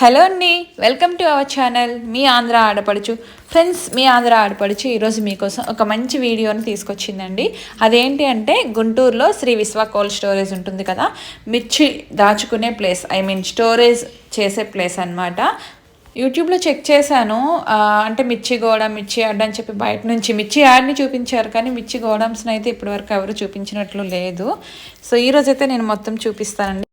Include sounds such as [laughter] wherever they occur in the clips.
Hello అండి welcome to our channel. మీ ఆంధ్ర ఆడపడుచు. ఫ్రెండ్స్ మీ ఆంధ్ర ఆడపడుచు ఈరోజు మీకోసం ఒక మంచి వీడియోని తీసుకొచ్చిందండి. అదేంటి అంటే గుంటూరులో శ్రీ విశ్వ కోల్డ్ స్టోరేజ్ ఉంటుంది కదా? మిర్చి దాచుకునే ప్లేస్ ఐ మీన్ స్టోరేజ్ చేసే ప్లేస్ అన్నమాట. యూట్యూబ్లో చెక్ చేశాను. అంటే మిర్చి గోడ మిర్చి యాడ్ అని చెప్పి బయట నుంచి మిర్చి యాడ్ని చూపించారు కానీ మిర్చి గోడమ్స్ని అయితే ఇప్పటివరకు ఎవరు చూపించినట్లు లేదు. సో ఈరోజైతే నేను మొత్తం చూపిస్తానండి.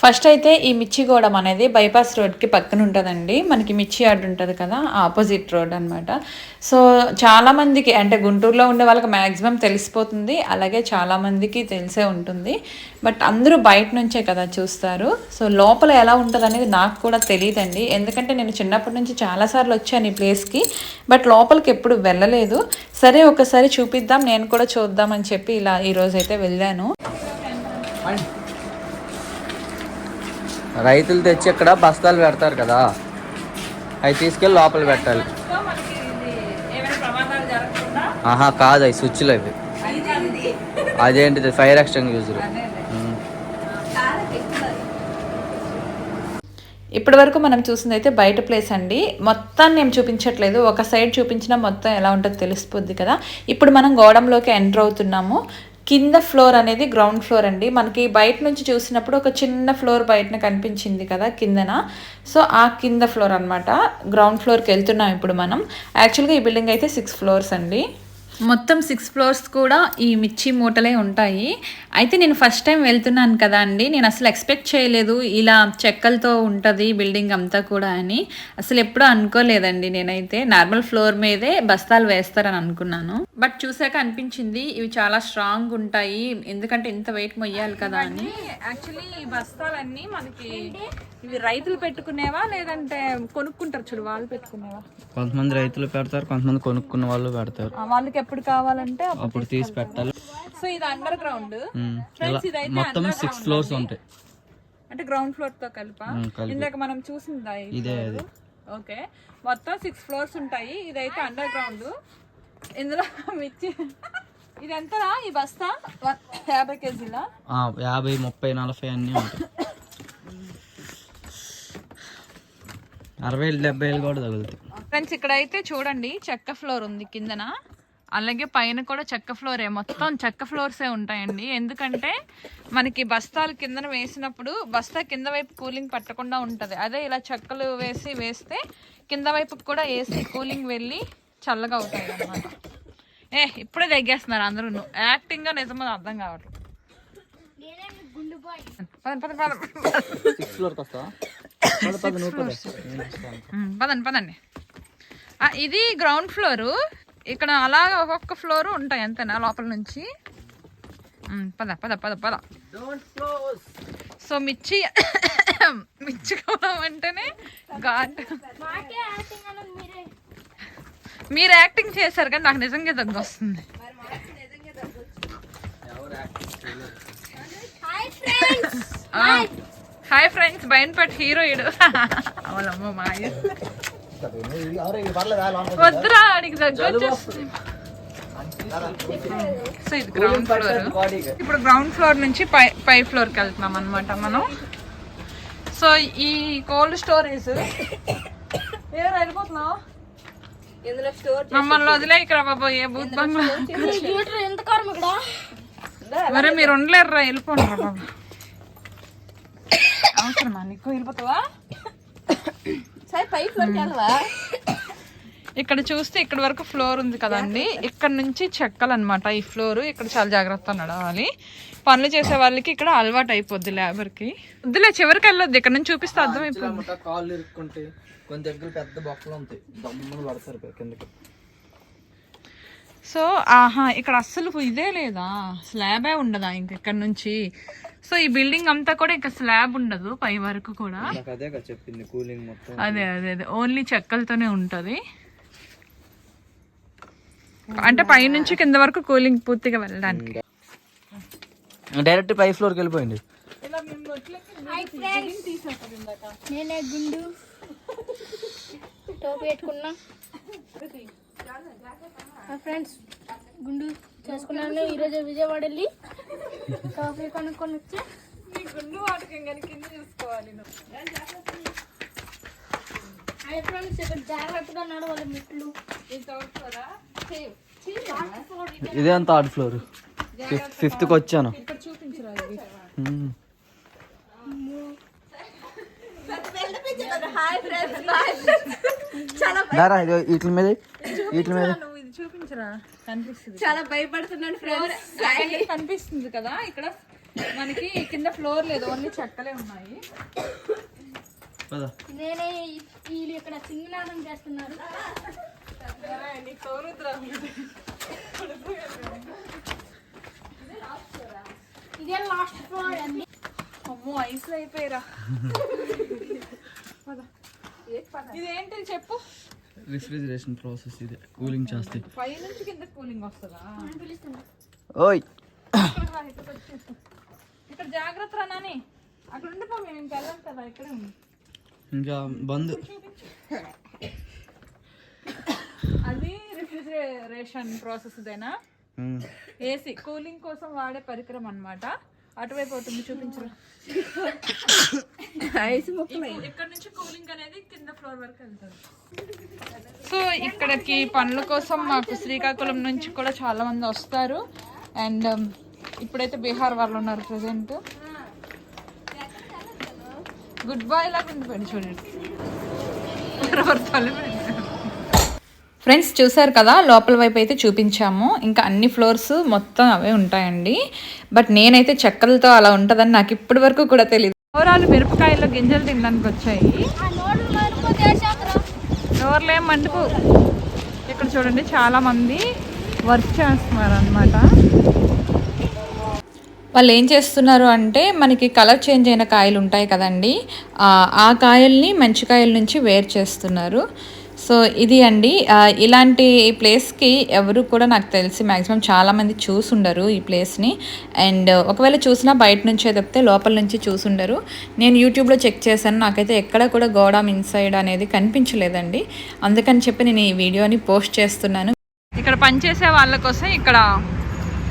ఫస్ట్ అయితే ఈ మిర్చిగూడెం అనేది బైపాస్ రోడ్కి పక్కన ఉంటుందండి. మనకి మిర్చి యార్డ్ ఉంటుంది కదా ఆపోజిట్ రోడ్ అనమాట సో చాలామందికి అంటే గుంటూరులో ఉండే వాళ్ళకి మ్యాక్సిమం తెలిసిపోతుంది. అలాగే చాలామందికి తెలిసే ఉంటుంది. బట్ అందరూ బయట నుంచే కదా చూస్తారు. సో లోపల ఎలా ఉంటుంది అనేది నాకు కూడా తెలియదండి ఎందుకంటే నేను చిన్నప్పటి నుంచి చాలాసార్లు వచ్చాను ఈ ప్లేస్కి. బట్ లోపలికి ఎప్పుడు వెళ్ళలేదు. సరే ఒకసారి చూపిద్దాం. నేను కూడా చూద్దామని చెప్పి ఇలా ఈరోజు అయితే వెళ్ళాను. రైతులు తెచ్చి ఇక్కడ బస్తాలు పెడతారు కదా. అవి తీసుకెళ్ళి లోపల పెట్టాలి. ఆహా కాదు అవి స్విచ్లు అవి. అదేంటిది? ఫైర్ ఎక్స్టెంగ్యూజర్ ఇప్పటి వరకు మనం చూసింది అయితే బయట ప్లేస్ అండి. మొత్తాన్ని నేను చూపించట్లేదు. ఒక సైడ్ చూపించినా మొత్తం ఎలా ఉంటుందో తెలిసిపోద్ది కదా. ఇప్పుడు మనం గోడంలోకి ఎంటర్ అవుతున్నాము. కింద ఫ్లోర్ అనేది గ్రౌండ్ ఫ్లోర్ అండి. మనకి బయట నుంచి చూసినప్పుడు ఒక చిన్న ఫ్లోర్ బయటన కనిపించింది కదా కిందన. సో ఆ కింద ఫ్లోర్ అనమాట గ్రౌండ్ ఫ్లోర్కి వెళ్తున్నాం ఇప్పుడు మనం. యాక్చువల్గా ఈ బిల్డింగ్ అయితే సిక్స్ ఫ్లోర్స్ అండి. మొత్తం సిక్స్ ఫ్లోర్స్ కూడా ఈ మిర్చి మూటలే ఉంటాయి. అయితే నేను ఫస్ట్ టైం వెళ్తున్నాను కదా అండి. నేను అసలు ఎక్స్పెక్ట్ చేయలేదు ఇలా చెక్కలతో ఉంటుంది బిల్డింగ్ అంతా కూడా అని. అసలు ఎప్పుడూ అనుకోలేదండి నేనైతే. నార్మల్ ఫ్లోర్ మీదే బస్తాలు వేస్తారని అనుకున్నాను. బట్ చూసాక అనిపించింది ఇవి చాలా స్ట్రాంగ్ ఉంటాయి. ఎందుకంటే ఇంత వెయిట్ మొయ్యాలి కదా అని. యాక్చువల్లీ ఈ బస్తాలన్నీ మనకి ఇవి రైతులు పెట్టుకునేవా లేదంటే కొనుక్కుంటారు చూడు వాళ్ళు పెట్టుకునేవా? కొంతమంది రైతులు పెడతారు కొంతమంది కొనుక్కున్న వాళ్ళు పెడతారు. వాళ్ళకి ఎప్పుడు కావాలంటే అప్పుడు తీసి పెట్టాలి. సో ఇది అండర్ గ్రౌండ్. ఫ్రెండ్స్ ఇదైతే మొత్తం సిక్స్ ఫ్లోర్స్ ఉంటాయి. అంటే గ్రౌండ్ ఫ్లోర్తో కలిపా. ఇందాక మనం చూసిందా ఇదే. ఓకే. మొత్తం సిక్స్ ఫ్లోర్స్ ఉంటాయి. ఇదైతే అండర్ గ్రౌండ్ ఇందులో [laughs] మిర్చి. ఇది ఎంతరా? ఈ బస్తా? యాభై కేజీల? యాభై ముప్పై నలభై అన్నీ ఉంటాయి. అరవై డెబ్బై కూడా తగులుతాయి. ఫ్రెండ్స్ ఇక్కడైతే చూడండి చెక్క ఫ్లోర్ ఉంది కిందన. అలాగే పైన కూడా చెక్క ఫ్లోరే. మొత్తం చెక్క ఫ్లోర్సే ఉంటాయండి. ఎందుకంటే మనకి బస్తాలు కిందన వేసినప్పుడు బస్తా కింద వైపు కూలింగ్ పట్టకుండా ఉంటుంది. అదే ఇలా చెక్కలు వేసి వేస్తే కింద వైపుకి కూడా వేసి కూలింగ్ వెళ్ళి చల్లగా అవుతాయి అన్నమాట. ఏ ఇప్పుడే తగ్గేస్తున్నారు అందరూ. యాక్టింగ్గా నిజమో అర్థం కావట్లేదు. పదండి పదండి ఇది గ్రౌండ్ ఫ్లోరు ఇక్కడ అలా ఒక్కొక్క ఫ్లోర్ ఉంటాయి అంతేనా లోపల నుంచి? పద పద పద పద. సో మిర్చి మిర్చి అంటేనే ఘాట్ మీరు. యాక్టింగ్ చేశారు కానీ నాకు నిజంగా దగ్గు వస్తుంది హాయ్ ఫ్రెండ్స్. బయటపట్టి హీరోయిడ్. [laughs] అవలమ్మ మాయ. వద్దురా సో ఇది గ్రౌండ్ ఫ్లోర్ ఇప్పుడు గ్రౌండ్ ఫ్లోర్ నుంచి పై పై ఫ్లోర్కి వెళ్తున్నాం అనమాట మనం. సో ఈ కోల్డ్ స్టోరేజ్ ఏ వెళ్ళిపోతున్నావు ఇందులో స్టోర్ మమ్మల్ని వదిలే ఇక్కడ బాబా ఏ బూత్ బంగ్లా. మరే మీరు ఉండలేరురా వెళ్ళిపోండి రా బాబా. [coughs] అవసరమా? నీకు వెళ్ళిపోతావా సరే పై ఫ్లోర్కి వెళ్ళవా ఇక్కడ చూస్తే ఇక్కడ వరకు ఫ్లోర్ ఉంది కదండి. ఇక్కడ నుంచి చెక్కలు అనమాట ఈ ఫ్లోర్. ఇక్కడ చాలా జాగ్రత్త నడవాలి. పనులు చేసే వాళ్ళకి ఇక్కడ అలవాటు అయిపోద్ది లేబర్కి. వద్దులే చివరికి వెళ్ళొద్దు. ఇక్కడ నుంచి చూపిస్తే అర్థమైపోద్ది. కాళ్ళు ఇరుక్కుంటే కొన్ని దగ్గర పెద్ద బొక్కలు ఉంటాయి. దమ్ములు పడతారు కిందకి. సో ఆహా ఇక్కడ అస్సలు ఇదే లేదా? స్లాబే ఉండదా ఇంక ఇక్కడ నుంచి? సో ఈ బిల్డింగ్ అంతా కూడా ఇంకా స్లాబ్ ఉండదు పై వరకు కూడా. నాకు అదే కదా చెప్పింది కూలింగ్ మొత్తం. అదే అదే అదే. ఓన్లీ చెక్కలతోనే ఉంటది. అంటే పై నుంచి కింద వరకు కూలింగ్ పూర్తిగా వెళ్ళడానికి. డైరెక్ట్ పై ఫ్లోర్కి వెళ్ళిపోయింది. నేనే గుండు. టోపీ పెట్టుకున్నా. ఫ్రెండ్స్ గుండు చేసుకున్నాను. ఈరోజు విజయవాడ వెళ్ళి టోపీ కొనుక్కొని వచ్చి గుండు వాటకం కానీ కింద చూసుకోవాలి అదే ఫ్రెండ్స్ ఇక్కడ జాగ్రత్తగా నడవాలి మెట్లు. ఇది ఇదే థర్డ్ ఫ్లోర్ ఫిఫ్త్కి వచ్చాను. ఇక్కడ చూపించరా ఇది? మ్మ్. దారా ఇది వీటి మీద వీటి మీద నువ్వు? ఇది చూపించరా? కనిపిస్తుంది. చాలా భయపడుతున్నాను ఫ్రెండ్స్. కనిపిస్తుంది కదా? ఇక్కడ మనకి కింద ఫ్లోర్ లేదు ఓన్లీ చెక్కలే ఉన్నాయి. పద. నేనే వీళ్ళు ఇక్కడ సింగనాదం చేస్తున్నారు. ఇదే లాస్ట్ ఫ్లోర్ అండి. అమ్మో ఐస్ అయిపోయిరా ఇదేంటి చెప్పు? రిఫ్రిజిరేషన్ ప్రాసెస్ ఇది. కూలింగ్ చేస్తాయి పై నుంచి కింద కూలింగ్ వస్తుందా? ఓయ్. ఇక్కడ జాగ్రత్త రా నాని. అక్కడ ఉండిపో మేము ఇంకా వెళ్ళాం కదా ఇక్కడే ఇంకా బంద్. అది రిఫ్రిజిరేషన్ ప్రాసెస్ ఇదేనా. ఏసీ కూలింగ్ కోసం వాడే పరికరం అన్నమాట. అటువైపు అవుతుంది చూపించరు? ఇక్కడ నుంచి కూలింగ్ అనేది కింద ఫ్లోర్ వరకు వెళ్తుంది. సో ఇక్కడికి పనుల కోసం మాకు శ్రీకాకుళం నుంచి కూడా చాలా మంది వస్తారు. అండ్ ఇప్పుడైతే బీహార్ వాళ్ళు ఉన్నారు ప్రజెంట్ గుడ్ బాయ్ లాగా ఉండిపోయింది చూడండి. ఫ్రెండ్స్ చూసారు కదా లోపల వైపు అయితే చూపించాము. ఇంకా అన్ని ఫ్లోర్స్ మొత్తం అవే ఉంటాయండి. బట్ నేనైతే చెక్కలతో అలా ఉంటుందని నాకు ఇప్పటి వరకు కూడా తెలియదు ఓవరాల్ మిరపకాయల్లో గింజలు తినడానికి వచ్చాయి. ఏం మండుకు. ఇక్కడ చూడండి చాలా మంది వర్క్ చేస్తున్నారు అనమాట వాళ్ళు ఏం చేస్తున్నారు అంటే మనకి కలర్ చేంజ్ అయిన కాయలు ఉంటాయి కదండి. ఆ, ఆ కాయల్ని మంచి కాయల నుంచి వేరు చేస్తున్నారు. సో ఇది అండి. ఇలాంటి ప్లేస్కి ఎవరు కూడా నాకు తెలిసి మ్యాక్సిమం చాలామంది చూసుండరు ఈ ప్లేస్ని. అండ్ ఒకవేళ చూసినా బయట నుంచే తప్పితే లోపల నుంచి చూసుండరు. నేను యూట్యూబ్లో చెక్ చేశాను. నాకైతే ఎక్కడ కూడా గోడామ్ ఇన్సైడ్ అనేది కనిపించలేదండి. అందుకని చెప్పి నేను ఈ వీడియోని పోస్ట్ చేస్తున్నాను. ఇక్కడ పనిచేసే వాళ్ళ కోసం ఇక్కడ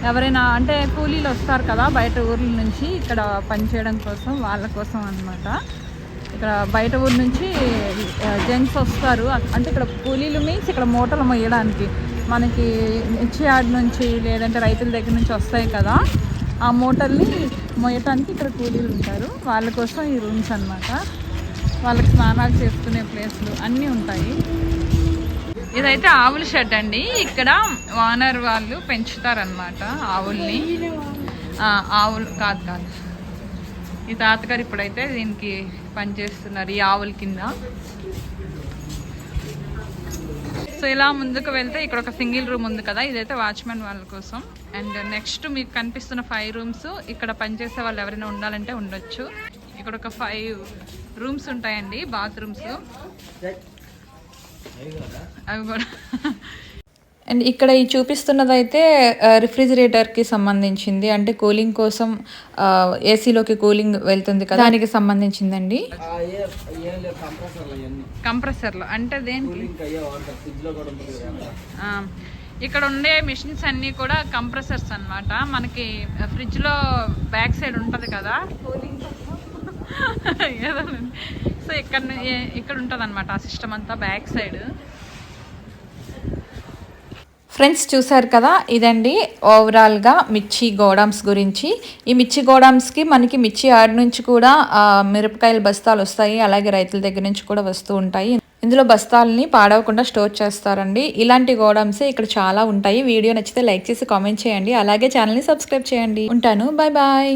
ఎవరైనా అంటే కూలీలు వస్తారు కదా బయట ఊర్ల నుంచి ఇక్కడ పనిచేయడం కోసం వాళ్ళ కోసం అన్నమాట. ఇక్కడ బయట ఊరు నుంచి జెంట్స్ వస్తారు. అంటే ఇక్కడ కూలీలు మీన్స్ ఇక్కడ మూటలు మొయ్యడానికి మనకి మిర్చి యార్డ్ నుంచి లేదంటే రైతుల దగ్గర నుంచి వస్తాయి కదా ఆ మూటల్ని మొయ్యటానికి ఇక్కడ కూలీలు ఉంటారు. వాళ్ళ కోసం ఈ రూమ్స్ అన్నమాట. వాళ్ళకి స్నానాలు చేసుకునే ప్లేస్లు అన్నీ ఉంటాయి. ఇదైతే ఆవుల షెడ్ అండి. ఇక్కడ వానర్ వాళ్ళు పెంచుతారనమాట ఆవుల్ని. ఆవులు కాదు కాదు. ఈ తాతగారు ఇప్పుడైతే దీనికి పనిచేస్తున్నారు ఈ ఆవుల కింద. సో ఇలా ముందుకు వెళ్తే ఇక్కడ ఒక సింగిల్ రూమ్ ఉంది కదా ఇదైతే వాచ్మెన్ వాళ్ళ కోసం. అండ్ నెక్స్ట్ మీకు కనిపిస్తున్న ఫైవ్ రూమ్స్ ఇక్కడ పనిచేసే వాళ్ళు ఎవరైనా ఉండాలంటే ఉండొచ్చు. ఇక్కడ ఒక ఫైవ్ రూమ్స్ ఉంటాయండి బాత్రూమ్స్. అవి కూడా. అండ్ ఇక్కడ ఈ చూపిస్తున్నది అయితే రిఫ్రిజిరేటర్కి సంబంధించింది. అంటే కూలింగ్ కోసం ఏసీలోకి కూలింగ్ వెళ్తుంది కదా? దానికి సంబంధించిందండి. కంప్రెసర్లో అంటే దేనికి ఆ, ఇక్కడ ఉండే మిషన్స్ అన్నీ కూడా కంప్రెసర్స్ అన్నమాట. మనకి ఫ్రిడ్జ్లో బ్యాక్ సైడ్ ఉంటుంది కదా? [laughs] ఏదో సో ఇక్కడ ఇక్కడ ఉంటుంది అనమాట ఆ సిస్టమ్ అంతా బ్యాక్ సైడ్. ఫ్రెండ్స్ చూసారు కదా ఇదండి ఓవరాల్గా మిర్చి గోడామ్స్ గురించి. ఈ మిర్చి గోడామ్స్కి మనకి మిర్చి ఆడి నుంచి కూడా మిరపకాయల బస్తాలు వస్తాయి అలాగే రైతుల దగ్గర నుంచి కూడా వస్తూ ఉంటాయి. ఇందులో బస్తాలని పాడవకుండా స్టోర్ చేస్తారండి. ఇలాంటి గోడామ్సే ఇక్కడ చాలా ఉంటాయి. వీడియో నచ్చితే లైక్ చేసి కామెంట్ చేయండి. అలాగే ఛానల్ని సబ్స్క్రైబ్ చేయండి. ఉంటాను. Bye bye.